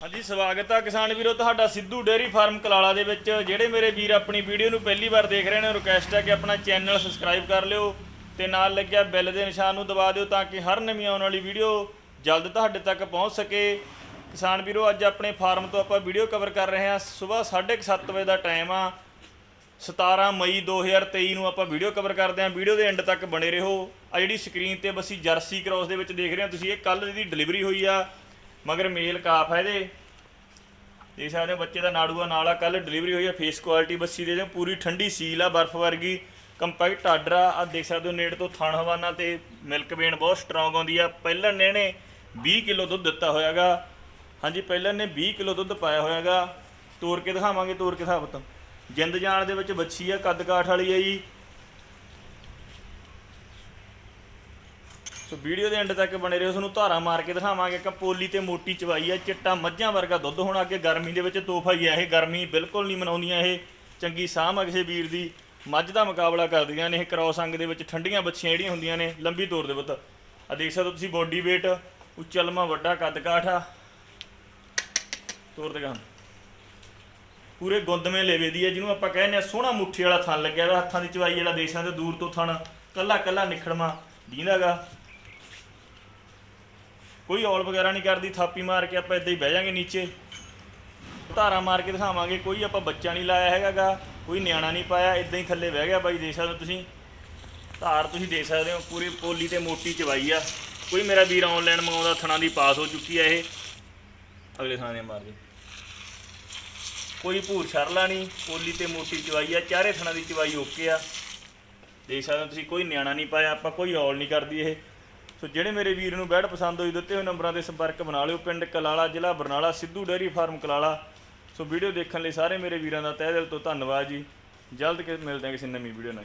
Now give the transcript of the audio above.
ਹਾਂਜੀ, ਸਵਾਗਤ ਆ ਕਿਸਾਨ ਵੀਰੋ, ਤੁਹਾਡਾ ਸਿੱਧੂ ਡੇਅਰੀ ਫਾਰਮ ਕਲਾਲਾ ਦੇ ਵਿੱਚ। ਜਿਹੜੇ ਮੇਰੇ ਵੀਰ ਆਪਣੀ ਵੀਡੀਓ ਨੂੰ ਪਹਿਲੀ ਵਾਰ ਦੇਖ ਰਹੇ ਨੇ ਰਿਕੁਐਸਟ ਹੈ ਕਿ ਆਪਣਾ ਚੈਨਲ ਸਬਸਕ੍ਰਾਈਬ ਕਰ ਲਿਓ ਤੇ ਨਾਲ ਲੱਗਿਆ ਬੈਲ ਦੇ ਨਿਸ਼ਾਨ ਨੂੰ ਦਬਾ ਦਿਓ ਤਾਂ ਕਿ ਹਰ ਨਵੀਂ ਆਉਣ ਵਾਲੀ ਵੀਡੀਓ ਜਲਦ ਤੁਹਾਡੇ ਤੱਕ ਪਹੁੰਚ ਸਕੇ। ਕਿਸਾਨ ਵੀਰੋ, ਅੱਜ ਆਪਣੇ ਫਾਰਮ ਤੋਂ ਆਪਾਂ ਵੀਡੀਓ ਕਵਰ ਕਰ ਰਹੇ ਹਾਂ। ਸਵੇਰ 7:30 ਵਜੇ ਦਾ ਟਾਈਮ ਆ। 17 ਮਈ 2023 ਨੂੰ ਆਪਾਂ ਵੀਡੀਓ ਕਵਰ ਕਰਦੇ ਹਾਂ। ਵੀਡੀਓ ਦੇ ਐਂਡ ਤੱਕ ਬਣੇ ਰਹੋ। ਆ ਜਿਹੜੀ ਸਕਰੀਨ ਤੇ ਬਸੀ ਜਰਸੀ ਕ੍ਰੋਸ ਦੇ ਵਿੱਚ ਦੇਖ ਰਹੇ ਹੋ, ਤੁਸੀਂ ਇਹ ਕੱਲ ਦੀ ਡਿਲੀਵਰੀ ਹੋਈ ਆ। ਮਗਰ ਮੇਲ ਕਾਫ ਹੈ ਇਹਦੇ। ਦੇਖ ਸਕਦੇ ਹੋ ਬੱਚੇ ਦਾ ਨਾੜੂਆ ਨਾਲ ਆ ਕੱਲ ਡਿਲੀਵਰੀ ਹੋਈ ਆ ਫੇਸ ਕੁਆਲਿਟੀ ਬੱਸੀ ਦੇ ਪੂਰੀ ਠੰਡੀ ਸੀਲ ਆ, ਬਰਫ਼ ਵਰਗੀ ਕੰਪੈਕਟ ਆਰਡਰ ਆ। ਆ ਦੇਖ ਸਕਦੇ ਹੋ ਨੇੜ ਤੋਂ ਥਣ ਹਵਾਨਾ ਤੇ ਮਿਲਕ ਵੇਨ ਬਹੁਤ ਸਟਰੋਂਗ ਆਉਂਦੀ ਆ। ਪਹਿਲਾਂ ਨੇ ਇਹਨੇ 20 ਕਿਲੋ ਦੁੱਧ ਦਿੱਤਾ ਹੋਇਆਗਾ। ਹਾਂਜੀ, ਪਹਿਲਾਂ ਨੇ 20 ਕਿਲੋ ਦੁੱਧ ਪਾਇਆ ਹੋਇਆਗਾ। ਤੋੜ ਕੇ ਦਿਖਾਵਾਂਗੇ ਤੋੜ ਕੇ ਦਿਖਾ ਪੁੱਤ। ਜਿੰਦ ਜਾਣ ਦੇ ਵਿੱਚ ਬੱਚੀ ਆ, ਕੱਦ ਕਾਠ ਵਾਲੀ ਆ ਜੀ। ਸੋ ਵੀਡੀਓ ਦੇ ਐਂਡ ਤੱਕ ਬਣੇ ਰਹੋ, ਤੁਹਾਨੂੰ ਧਾਰਾ ਮਾਰ ਕੇ ਦਿਖਾਵਾਂਗੇ। ਕਿ ਪੋਲੀ ਤੇ ਮੋਟੀ ਚਵਾਈ ਆ, ਚਿੱਟਾ ਮੱਝਾਂ ਵਰਗਾ ਦੁੱਧ ਹੋਣਾ। ਅੱਗੇ ਗਰਮੀ ਦੇ ਵਿੱਚ ਤੋਹਫਾ ਹੀ ਆ ਇਹ। ਗਰਮੀ ਬਿਲਕੁਲ ਨਹੀਂ ਮਨਾਉਂਦੀਆਂ ਇਹ। ਚੰਗੀ ਸਾਂਭ ਆ ਵੀਰ ਦੀ। ਮੱਝ ਦਾ ਮੁਕਾਬਲਾ ਕਰਦੀਆਂ ਨੇ ਇਹ ਕ੍ਰੋਸ ਅੰਗ ਦੇ ਵਿੱਚ। ਠੰਡੀਆਂ ਬੱਚੀਆਂ ਜਿਹੜੀਆਂ ਹੁੰਦੀਆਂ ਨੇ, ਲੰਬੀ ਤੋਰ ਦੇ ਪੁੱਤ। ਆ ਦੇਖ ਸਕਦੇ ਹੋ ਤੁਸੀਂ ਬੋਡੀ weight, ਉੱਚਾ, ਲੰਮਾ, ਵੱਡਾ, ਕੱਦ ਕਾਠ ਆ। ਤੋਰ ਦੇ ਗਾਂ ਪੂਰੇ ਗੁੰਦਵੇਂ ਲੇਵੇ ਦੀ ਹੈ ਜਿਹਨੂੰ ਆਪਾਂ ਕਹਿੰਦੇ ਆ ਸੋਹਣਾ ਮੁੱਠੀ ਵਾਲਾ ਥਣ ਲੱਗਿਆ ਹੋਇਆ। ਹੱਥਾਂ ਦੀ ਚਵਾਈ ਜਿਹੜਾ ਦੇਸ਼ਾਂ ਦੇ ਦੂਰ ਤੋਂ ਥਣ। ਕੱਲਾ ਕੱਲਾ ਨਿਖੜਮਾ ਦੀਂਦਾਗਾ ਕੋਈ ਔਲ ਵਗੈਰਾ ਨਹੀਂ ਕਰਦੀ, ਥਾਪੀ ਮਾਰ ਕੇ ਆਪਾਂ ਇਦਾਂ ਹੀ ਬਹਿ ਜਾਾਂਗੇ ਨੀਚੇ। ਧਾਰਾ ਮਾਰ ਕੇ ਦਿਖਾਵਾਂਗੇ, ਕੋਈ ਆਪਾਂ ਬੱਚਾ ਨਹੀਂ ਲਾਇਆ ਹੈਗਾਗਾ, ਕੋਈ ਨਿਆਣਾ ਨਹੀਂ ਪਾਇਆ, ਇਦਾਂ ਹੀ ਥੱਲੇ ਬਹਿ ਗਿਆ ਬਾਈ, ਦੇਖ ਸਕਦੇ ਤੁਸੀਂ। ਧਾਰ ਤੁਸੀਂ ਦੇਖ ਸਕਦੇ ਹੋ, ਪੂਰੀ ਪੋਲੀ ਤੇ ਮੋਟੀ ਚਵਾਈ ਆ। ਕੋਈ ਮੇਰਾ ਵੀਰ ਆਨਲਾਈਨ ਮੰਗਾਉਂਦਾ, ਥਣਾ ਦੀ ਪਾਸ ਹੋ ਚੁੱਕੀ ਆ ਇਹ। ਅਗਲੇ ਥਾਂ ਦੇ ਮਾਰ ਦੇ। ਕੋਈ ਭੂਰ ਛਰਲਾ ਨਹੀਂ, ਪੋਲੀ ਤੇ ਮੋਟੀ ਚਵਾਈ ਆ, ਚਾਰੇ ਥਣਾ ਦੀ ਚਵਾਈ ਓਕੇ ਆ। ਦੇਖ ਸਕਦੇ ਹੋ ਤੁਸੀਂ, ਕੋਈ ਨਿਆਣਾ ਨਹੀਂ ਪਾਇਆ, ਆਪਾਂ ਕੋਈ ਔਲ ਨਹੀਂ ਕਰਦੀ ਇਹ। ਸੋ ਜਿਹੜੇ ਮੇਰੇ ਵੀਰ ਨੂੰ ਬੈਡ ਪਸੰਦ ਹੋਈ, ਦਿੱਤੇ ਹੋਏ ਨੰਬਰਾਂ ਤੇ ਸੰਪਰਕ ਬਣਾ ਲਿਓ। ਪਿੰਡ ਕਲਾਲਾ, ਜ਼ਿਲ੍ਹਾ Barnala, Sidhu dairy farm Kalala. So video ਦੇਖਣ ਲਈ ਸਾਰੇ ਮੇਰੇ ਵੀਰਾਂ ਦਾ ਤਹਿ ਦਿਲ ਤੋਂ ਧੰਨਵਾਦ ਜੀ। ਜਲਦ ਕਿ ਮਿਲਦੇ ਹਾਂ ਕਿਸੇ ਨਵੀਂ ਵੀਡੀਓ ਨਾਲ।